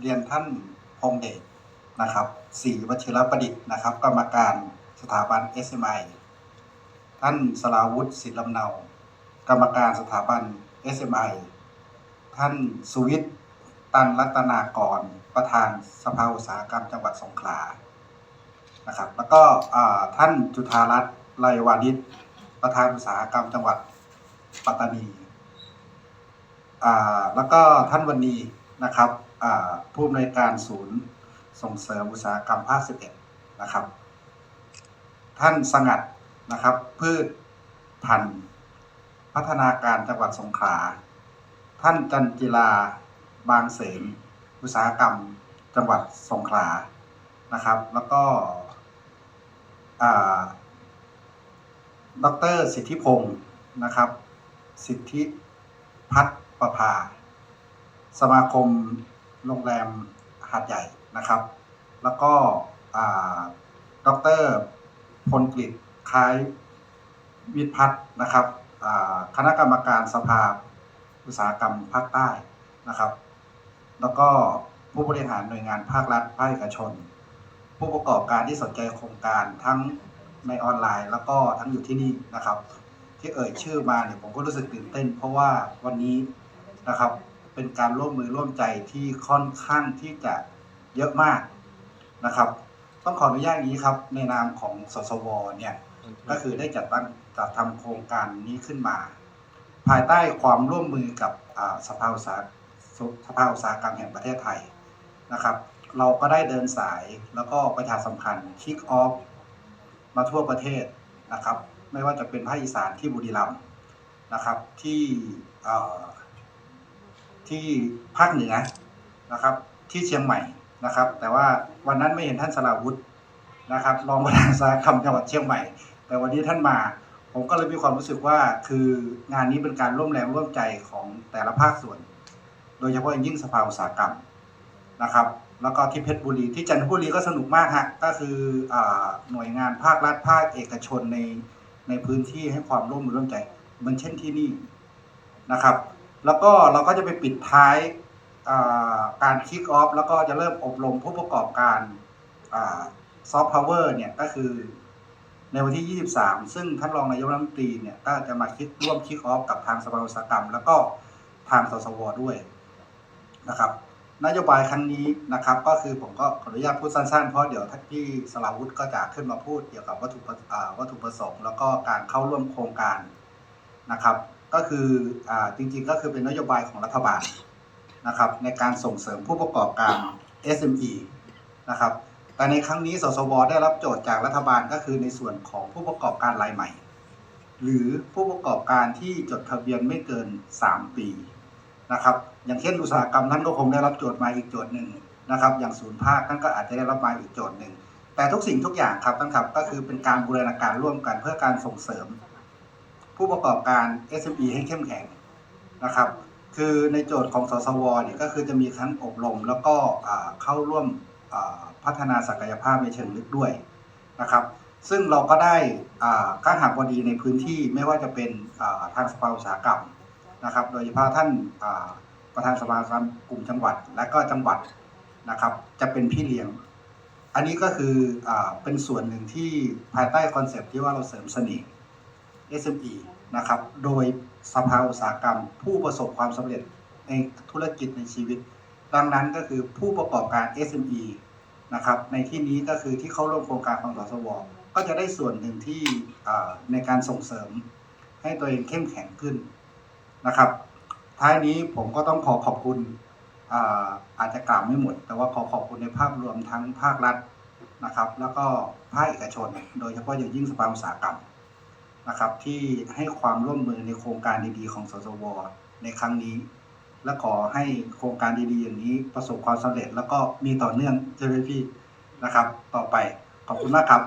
เรียนท่านพงเดชนะครับศรีวชิรประดิษฐ์นะครับ กรรมการสถาบัน SMI ท่านสราวุฒิศิลลำเนา กรรมการสถาบัน SMI ท่านสุวิทย์ตันรัตนากร ประธานสภาอุตสาหกรรมจังหวัดสงขลานะครับ แล้วก็ท่านจุธารัตน์ไลยวานิชประธานอุตสาหกรรมจังหวัดปัตตานีแล้วก็ท่านวันนี นะครับผู้อำนวยการศูนย์ส่งเสริมอุตสาหกรรมภาค 11 นะครับ ท่านสงัดนะครับ พืชพันธุ์พัฒนาการจังหวัดสงขลา ท่านจันจิลาบางเสนอุตสาหกรรมจังหวัดสงขลา นะครับ แล้วก็อ่าดรสิทธิพงศ์นะครับ สิทธิพัฒนประภา สมาคมโรงแรมหาดใหญ่นะครับ แล้วก็อ่าดรพลกฤษคล้ายวิพัฒน์นะครับคณะกรรมการสภาอุตสาหกรรมภาคใต้นะครับ แล้วก็ผู้บริหารหน่วยงานภาครัฐภาคเอกชน ผู้ประกอบการที่สนใจโครงการทั้งในออนไลน์ แล้วก็ทั้งอยู่ที่นี่นะครับ ที่เอ่ยชื่อมาเนี่ยผมก็รู้สึกตื่นเต้น เพราะว่าวันนี้นะครับ เป็นการร่วมมือร่วมใจที่ค่อนข้างที่จะเยอะมากนะครับ ต้องขออนุญาตอย่างนี้ครับ ในนามของสสวเนี่ยก็คือได้จัดตั้งจัดทำโครงการนี้ขึ้นมา ภายใต้ความร่วมมือกับอ่าสภาอุตสาหสภาอุตสาหกรรมแห่งประเทศไทยนะครับ เราก็ได้เดินสายแล้วก็ประชาสัมพันธ์คิกออฟมาทั่วประเทศนะครับ ไม่ว่าจะเป็นภาคอีสานที่บุรีรัมย์นะครับที่เอ่อ ที่ภาคเหนือนะครับ ที่เชียงใหม่นะครับ แต่ว่าวันนั้นไม่เห็นท่านสราวุธนะครับรองประธานสาหกรรมจังหวัดเชียงใหม่ แต่วันนี้ท่านมา ผมก็เลยมีความรู้สึกว่าคืองานนี้เป็นการร่วมแรงร่วมใจของแต่ละภาคส่วน โดยเฉพาะยิ่งสภาอุตสาหกรรมนะครับ แล้วก็ที่เพชรบุรีที่จันทบุรีก็สนุกมากฮะก็คืออหน่วยงานภาครัฐภาคเอกชนในในพื้นที่ให้ความร่วมมือร่วมใจเหมือนเช่นที่นี่นะครับ แล้วก็เราก็จะไปปิดท้ายการคิกออฟแล้วก็จะเริ่มอบรมผู้ประกอบการซอฟต์พาวเวอร์เนี่ยก็คือในวันที่ 23 ซึ่งท่านรองนายกรัฐมนตรีเนี่ยก็จะมาคิดร่วมคิกออฟกับทางสภาอุตสาหกรรม แล้วก็ทางสสวด้วยนะครับนโยบายครั้งนี้นะครับ ก็คือผมก็ขออนุญาตพูดสั้นๆ เพราะเดี๋ยวท่านพี่สราวุธก็จะขึ้นมาพูดเกี่ยวกับวัตถุวัตถุประสงค์ แล้วก็การเข้าร่วมโครงการนะครับ ก็คืออจริงๆก็คือเป็นนโยบายของรัฐบาลนะครับในการส่งเสริมผู้ประกอบการ SME นะครับแต่ในครั้งนี้สสวได้รับโจทย์จากรัฐบาลก็คือในส่วนของผู้ประกอบการรายใหม่ หรือผู้ประกอบการที่จดทะเบียนไม่เกิน 3 ปีนะครับอย่างเช่นอุตสาหกรรมท่านก็คงได้รับโจทย์มาอีกโจทย์หนึ่งนะครับ อย่างศูนย์ภาคท่านก็อาจจะได้รับมาอีกโจทย์หนึ่งแต่ทุกสิ่งทุกอย่างครับท่านครับก็คือเป็นการบูรณาการร่วมกันเพื่อการส่งเสริม ผู้ประกอบการ SME ให้เข้มแข็งนะครับ คือในโจทย์ของสสวเนี่ยก็คือจะมีทั้งอบรมแล้วก็เข้าร่วมพัฒนาศักยภาพในเชิงลึกด้วยนะครับ ซึ่งเราก็ได้อ่าข้าหาบดีในพื้นที่ไม่ว่าจะเป็นทางสภาอุตสาหกรรมนะครับ โดยเฉพาะท่านประธานสภาสาหกรรมกลุ่มจังหวัด และก็จังหวัดนะครับ จะเป็นพี่เลี้ยง อันนี้ก็คืออเป็นส่วนหนึ่งที่ภายใต้คอนเซปต์ที่ว่าเราเสริมเสน่ห์ SME นะครับ โดยสภาอุตสาหกรรม ผู้ประสบความสำเร็จในธุรกิจในชีวิต ดังนั้นก็คือผู้ประกอบการ SME นะครับในที่นี้ก็คือที่เข้าร่วมโครงการของสสวก็จะได้ส่วนหนึ่งที่ในการส่งเสริมให้ตัวเองเข้มแข็งขึ้นนะครับ ท้ายนี้ผมก็ต้องขอขอบคุณอาอาจจะกล่าวไม่หมด แต่ว่าขอขอบคุณในภาพรวมทั้งภาครัฐนะครับ แล้วก็ภาคเอกชน โดยเฉพาะอย่างยิ่งสภาอุตสาหกรรม นะครับที่ให้ความร่วมมือในโครงการดีๆของสสว ในครั้งนี้ และขอให้โครงการดีๆอย่างนี้ประสบความสำเร็จ แล้วก็มีต่อเนื่องใช่ไหมพี่นะครับ ต่อไปขอบคุณมากครับ